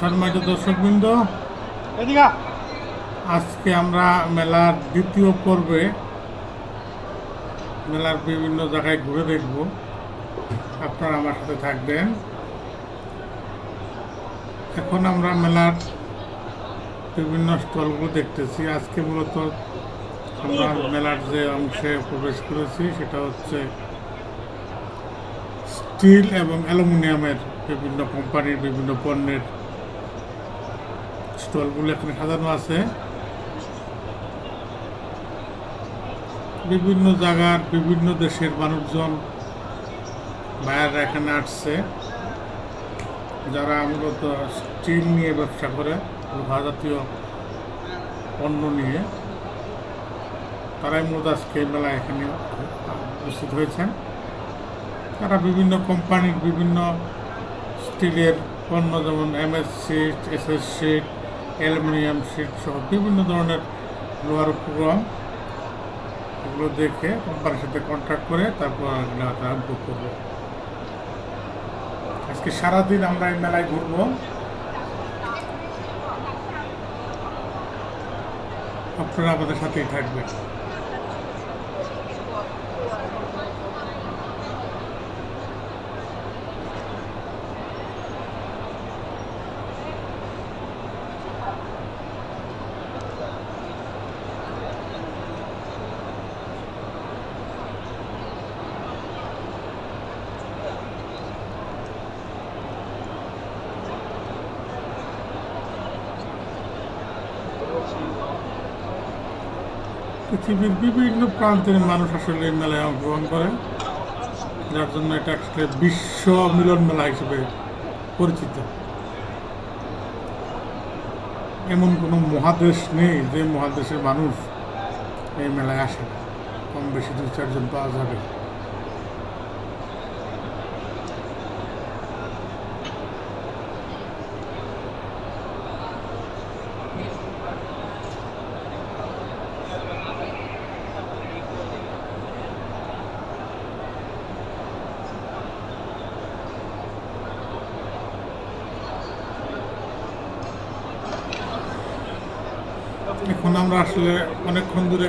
সম্মানিত দর্শকবৃন্দ আজকে আমরা মেলার দ্বিতীয় পর্বে মেলার বিভিন্ন জায়গায় ঘুরে দেখব। আপনারা আমার সাথে থাকবেন। এখন আমরা মেলার বিভিন্ন স্টলগুলো দেখতেছি। আজকে মূলত আমরা মেলার যে অংশে প্রবেশ করেছি সেটা হচ্ছে স্টিল এবং অ্যালুমিনিয়ামের বিভিন্ন কোম্পানির বিভিন্ন পণ্যের স্টলগুলো এখানে সাজানো আছে। বিভিন্ন জায়গার বিভিন্ন দেশের মানুষজন বাইরে এখানে আসছে। যারা মূলত স্টিল নিয়ে ব্যবসা করে লোহা জাতীয় পণ্য নিয়ে। তারাই মূলত আজকে মেলায় এখানে উপস্থিত হয়েছেন। তারা বিভিন্ন কোম্পানির বিভিন্ন স্টিলের পণ্য, যেমন MS sheet SS sheet aluminium sheet সহ বিভিন্ন ধরনের লোহার উপকরণ, এগুলো দেখে কোম্পানির সাথে কন্ট্যাক্ট করে তারপর তারা বুক করবে। আজকে সারাদিন আমরা এই মেলায় ঘুরবো। আপনারা আমাদের সাথেই থাকবেন। পৃথিবীর বিভিন্ন প্রান্তের মানুষ আসলে এই মেলায় অংশগ্রহণ করে। যার জন্য এটা আসলে বিশ্ব মিলন মেলা হিসেবে পরিচিত। এমন কোনো মহাদেশ নেই যে মহাদেশের মানুষ এই মেলায় আসে কম বেশি দু চারজন পাওয়া যাবে এখন আমরা আসলে অনেকক্ষণ দূরে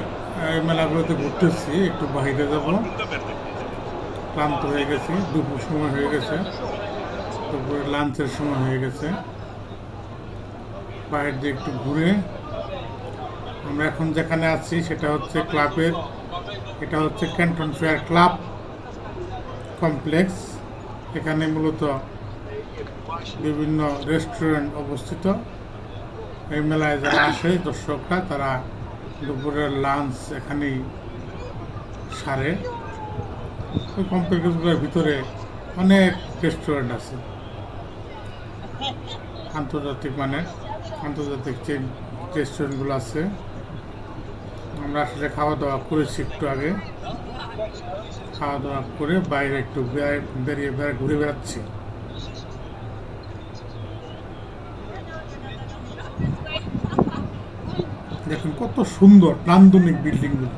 মেলাগুলোতে ঘুরতেছি, একটু বাইরে যাব। ক্লান্ত হয়ে গেছি, দুপুর সময় হয়ে গেছে। দুপুরে লাঞ্চের সময় হয়ে গেছে। বাইরে দিয়ে একটু ঘুরে আমরা এখন যেখানে আছি সেটা হচ্ছে ক্লাবের, এটা হচ্ছে ক্যান্টন ফেয়ার ক্লাব কমপ্লেক্স। এখানে মূলত বিভিন্ন রেস্টুরেন্ট অবস্থিত। এই মেলায় যারা আসে, দর্শকরা, তারা দুপুরের লাঞ্চ এখানেই সারে। ওই কমপ্লেক্সগুলোর ভিতরে অনেক রেস্টুরেন্ট আছে। আন্তর্জাতিক মানে আন্তর্জাতিক চেন রেস্টুরেন্টগুলো আছে। আমরা আসলে খাওয়া দাওয়া করেছি একটু আগে। খাওয়া দাওয়া করে বাইরে একটু বেরিয়ে বেড়ে ঘুরে বেড়াচ্ছি। দেখুন, কত সুন্দর নান্দনিক বিল্ডিংগুলো।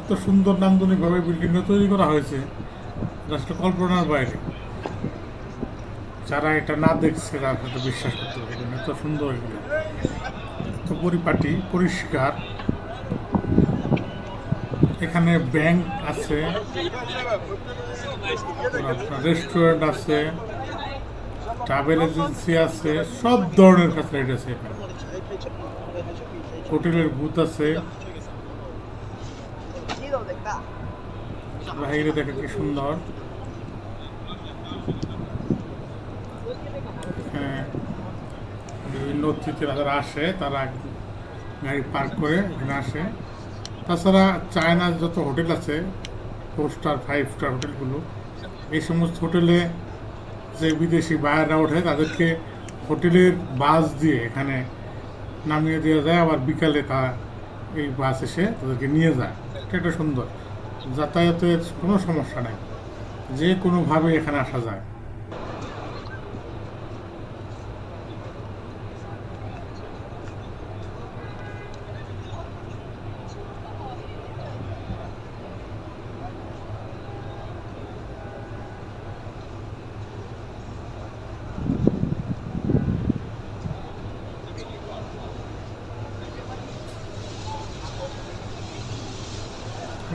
এত সুন্দর নান্দনিকভাবে বিল্ডিংগুলো তৈরি করা হয়েছে। আসলে কল্পনার বাইরে। যারা এটা না দেখছে, তারা হয়তো বিশ্বাস করতে পারবে না, এত সুন্দর এগুলো। এত পরিপাটি, পরিষ্কার। এখানে ব্যাংক আছে রেস্টুরেন্ট আছে, ট্রাভেল এজেন্সি আছে, সব ধরনের ফ্যাসিলিটি আছে এখানে। হোটেলের বুথ আছে। বাইরে দেখে কি সুন্দর। হ্যাঁ বিভিন্ন অতিথিরা যারা আসে, তারা গাড়ি পার্ক করে এখানে আসে। তাছাড়া চায়নার যত হোটেল আছে ফোর স্টার ফাইভ স্টার হোটেলগুলো, এই সমস্ত হোটেলে যে বিদেশি বায়াররা ওঠে, তাদেরকে হোটেলের বাস দিয়ে এখানে নামিয়ে দিয়ে যায়, আবার বিকালে তা এই বাস এসে তাদেরকে নিয়ে যায়। এটা সুন্দর। যাতায়াতের কোনো সমস্যা নেই। যে কোনোভাবে এখানে আসা যায়।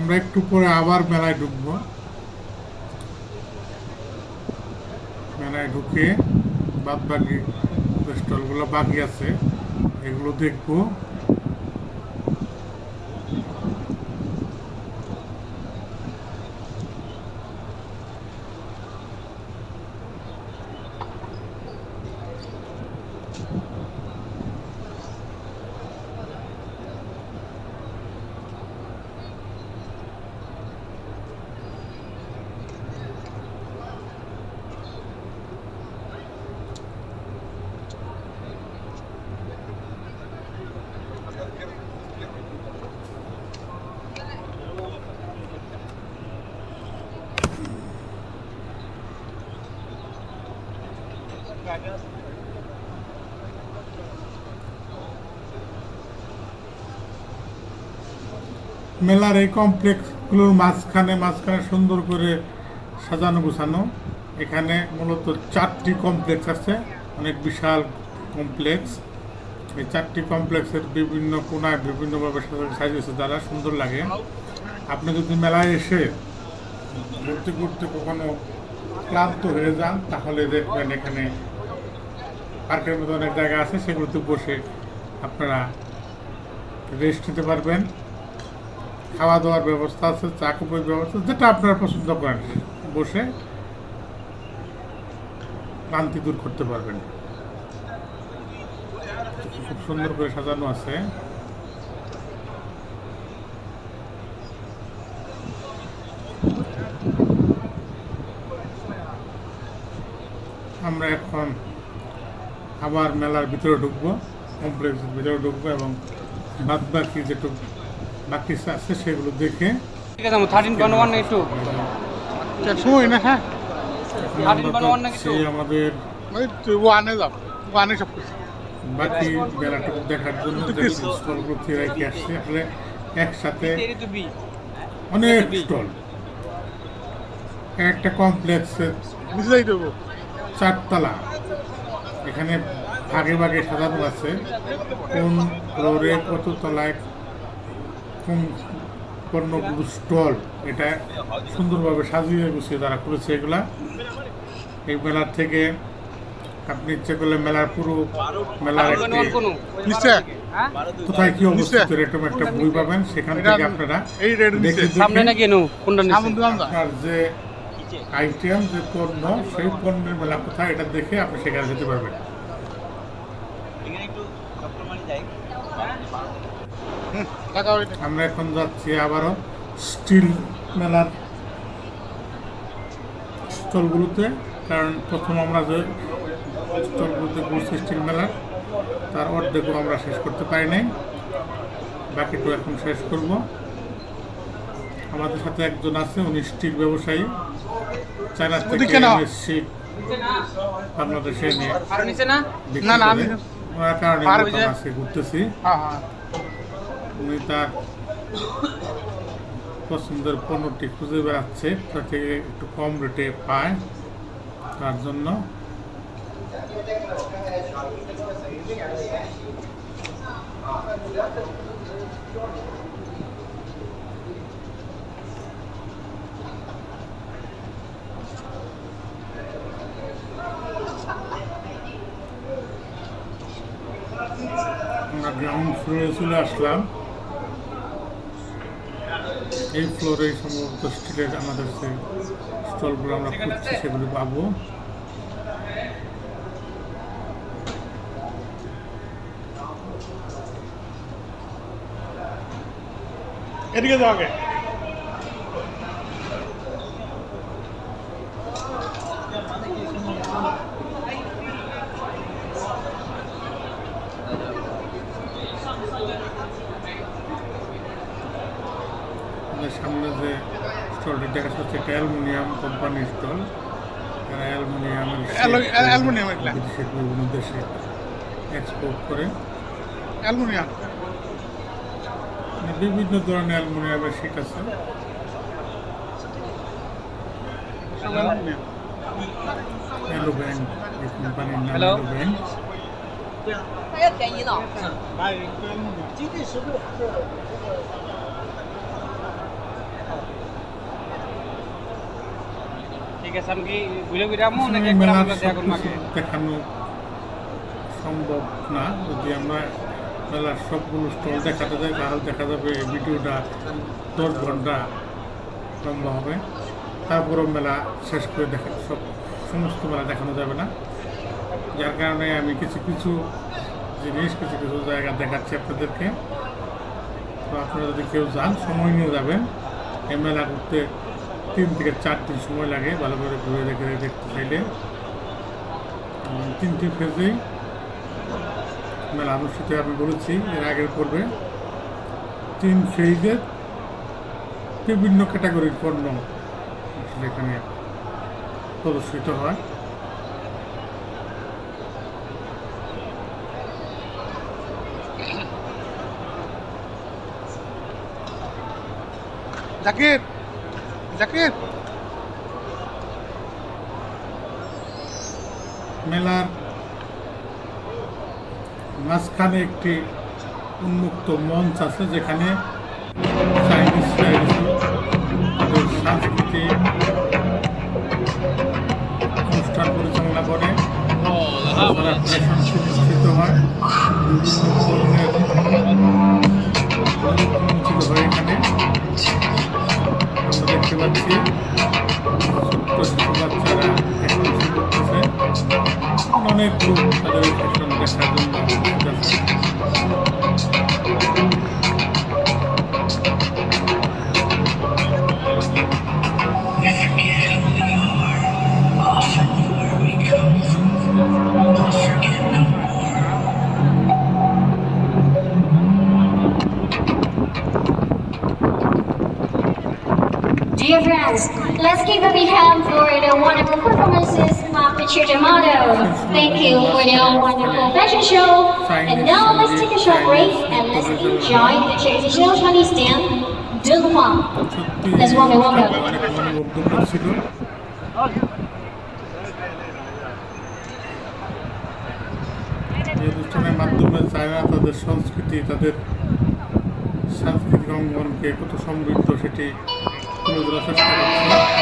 আমরা একটু পরে আবার মেলায় ঢুকবো। মেলায় ঢুকে বাদ বাকি স্টলগুলো বাকি আছে, এগুলো দেখব। মেলার এই কমপ্লেক্সগুলোর মাঝখানে মাঝখানে সুন্দর করে সাজানো, গোছানো। এখানে মূলত চারটি কমপ্লেক্স আছে, অনেক বিশাল কমপ্লেক্স। এই চারটি কমপ্লেক্সের বিভিন্ন কোনায় বিভিন্নভাবে সাজিয়েছে যারা সুন্দর লাগে। আপনি যদি মেলায় এসে ঘুরতে ঘুরতে কখনো ক্লান্ত হয়ে যান, তাহলে দেখবেন এখানে পার্কের মতো অনেক জায়গা আছে, সেগুলোতে বসে আপনারা রেস্ট নিতে পারবেন। খাওয়া দাওয়ার ব্যবস্থা আছে চা কুপের ব্যবস্থা যেটা আপনারা পছন্দ করেন। বসে ক্লান্তি দূর করতে পারবেন। খুব সুন্দর করে সাজানো আছে আমরা এখন আবার মেলার ভিতরে ঢুকবো কমপ্লেক্সের ভিতরে ঢুকবো এবং বাদ বাকি যেটুকু বাকি আছে সেগুলো দেখে ঠিক আছে থার্টিন পয়েন্ট ওয়ান একটু সময় না হ্যাঁ সেই আমাদের ওয়ানে যাও ওয়ানে সব কিছু। বাকি মেলাটুকু দেখার জন্য স্টলগুলো থেকে রেখে আসছে আসলে একসাথে অনেক স্টল একটা কমপ্লেক্সের বুঝে দেবো। চারতলা। এখানে ভাগে ভাগে সাজানো আছে। কোন ফ্লোরে কত তলায় কোন পণ্যগুলো স্টল এটা সুন্দরভাবে সাজিয়ে গুছিয়ে তারা করেছে এগুলা। এই মেলার থেকে আপনি ইচ্ছে করলে মেলার পুরো মেলার একটি হ্যাঁ? কোথায় কি অবস্থিত এরকম একটা বই পাবেন সেখান থেকে আপনারা সামনে নাকি আপনার যে আইটেম যে পণ্য সেই পণ্যের মেলা কোথায় এটা দেখে আপনি সেখানে যেতে পারবেন টাকা ওই আমরা এখন যাচ্ছি আবারও স্টিল মেলার স্টলগুলোতে কারণ প্রথম আমরা যে স্টলগুলোতে ঘুরছি স্টিল মেলার তার অর্ধেকও আমরা শেষ করতে পারি নাই। বাকিটু এখন শেষ করব। আমাদের সাথে একজন আছে উনি স্টিল ব্যবসায়ী। চায়না থেকে। এসছি বাংলাদেশে নিয়ে না? না, আমি- কারণে ঘুরতেছি। হ্যাঁ হ্যাঁ। উনি তার পছন্দের পণ্যটি খুঁজে বেড়াচ্ছে, তা থেকে একটু কম রেটে পায়। তার জন্য আমরা গ্রাউন্ড ফ্লোরে চলে আসলাম। এই ফ্লোরে সম্ভবত স্টিলের আমাদের যে স্টলগুলো আমরা খুঁজছি সেগুলো পাবো। এদিকে যাও আমাদের সামনে যে স্টলটি দেখা যাচ্ছে একটা অ্যালুমিনিয়াম কোম্পানির স্টল তারা অ্যালুমিনিয়ামের অ্যালু- অ্যাল- অ্যালুমিনিয়াম এগুলা। বিদেশে বিভিন্ন দেশে এক্সপোর্ট করে অ্যালুমিনিয়াম মানে বিভিন্ন ধরনের অ্যালুমিনিয়ামের শিট আছে সব অ্যালুমিনিয়াম অ্যালু ব্যাংক এই কোম্পানির নাম Hello? অ্যালু ব্যাংক 它要便宜呢。 ভাই একটু অ্যালুমিনিয়াম ঠিক আছে আমি কি ঘুরে ঘুরে আমো নাকি একবার আমরা দেখা করব আগে দেখানো সম্ভব না। যদি আমরা মেলার সবগুলো স্টল দেখাতে যাই তাহলে দেখা যাবে ভিডিওটা দশ ঘণ্টা লম্বা হবে। তারপরেও মেলা শেষ করে দেখা সব সমস্ত মেলা দেখানো যাবে না। যার কারণে আমি কিছু কিছু জিনিস কিছু কিছু জায়গা দেখাচ্ছি আপনাদেরকে। তো আপনারা যদি কেউ যান সময় নিয়ে যাবেন। এই মেলা ঘুরতে তিন থেকে চার দিন সময় লাগে, ভালো করে ঘুরে দেখে দেখতে চাইলে তিনটি ফেজেই মেলা অনুষ্ঠিত আমি বলেছি, এর আগের পর্বে। তিন ফেজে বিভিন্ন ক্যাটাগরির পণ্য এখানে প্রদর্শিত হয়। জাকির! জাকির? মেলার মাঝখানে একটি উন্মুক্ত মঞ্চ আছে যেখানে সাংস্কৃতিক অনুষ্ঠান পরিচালনা করে। হয়। পাচ্ছি। বাচ্চারা এখন অনেক লোক তাদের ফ্যাশন দেখার জন্য Dear friends, let's give a big hand for the wonderful performances of the Church Amado. Thank you for the wonderful fashion show. And now let's take a short break and let's enjoy the traditional Chinese dance, Dunhuang. সত্যি Let's walk it, walk it. অনেক মনোমুগ্ধ করছিল এই অনুষ্ঠানের মাধ্যমে China তাদের সংস্কৃতি তাদের সাংস্কৃতিক অঙ্গনকে কত সমৃদ্ধ সেটি ধরার চেষ্টা করছে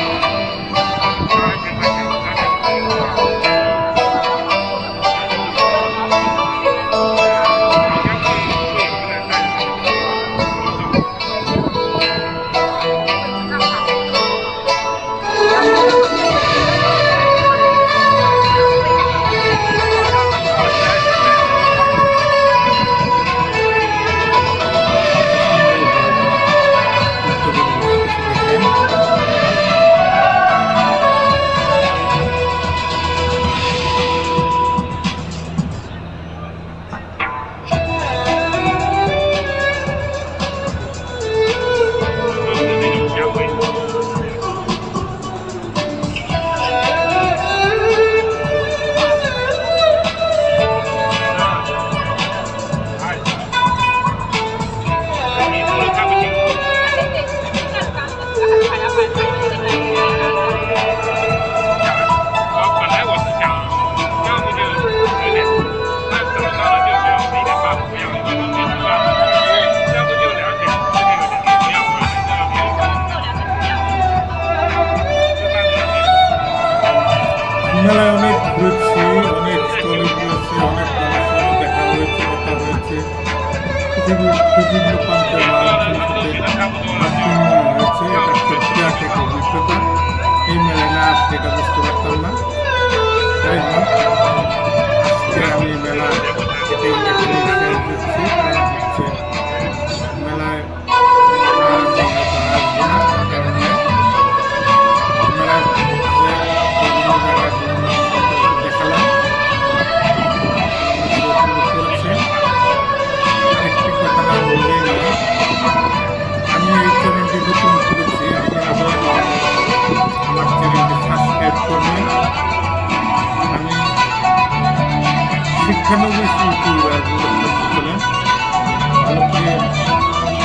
শিক্ষানবিশ ইউটিউবার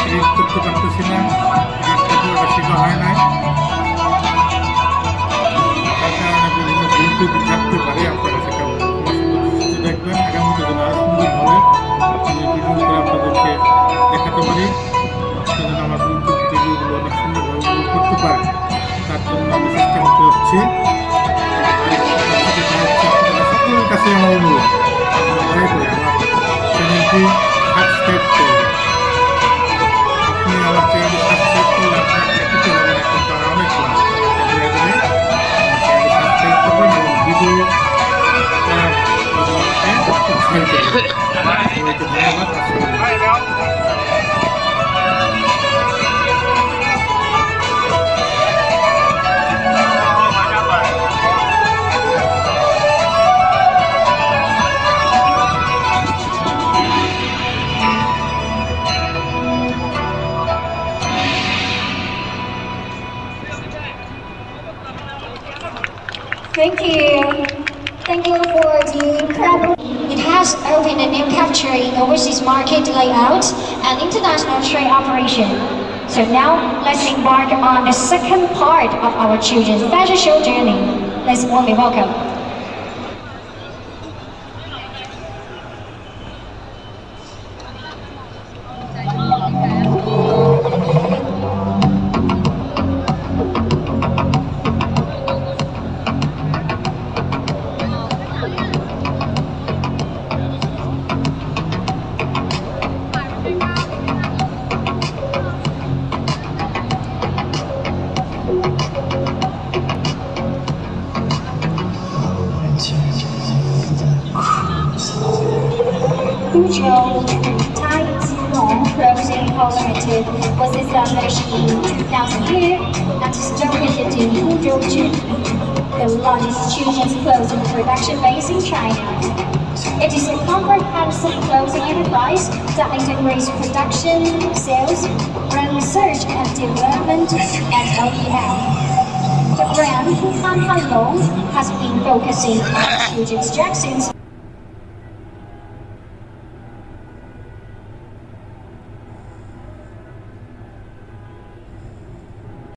এডিট করতে পারতেছি না এডিট করতে শেখা হয় নাই। তার কারণে বিভিন্ন ভুল ত্রুটি থাকতে পারে, আপনারা সেটা দেখবেন। আগামীতে যেন দেখাতে পারি যেন আমার ভুল করতে পারে তার জন্য আমি চেষ্টা করতে হচ্ছি Thank you. Thank you for the incredible. It has opened a new capture in overseas market layout and international trade operation. So now let's embark on the second part of our children's fashion show journey. Let's warmly welcome. was his salvation. Now here, and to stone him to who. The largest Chinese children's production base in China. It is a comprehensive clothing enterprise that integrates production, sales, brand research and development, at OEM. The brand Huhan has been focusing on children's drag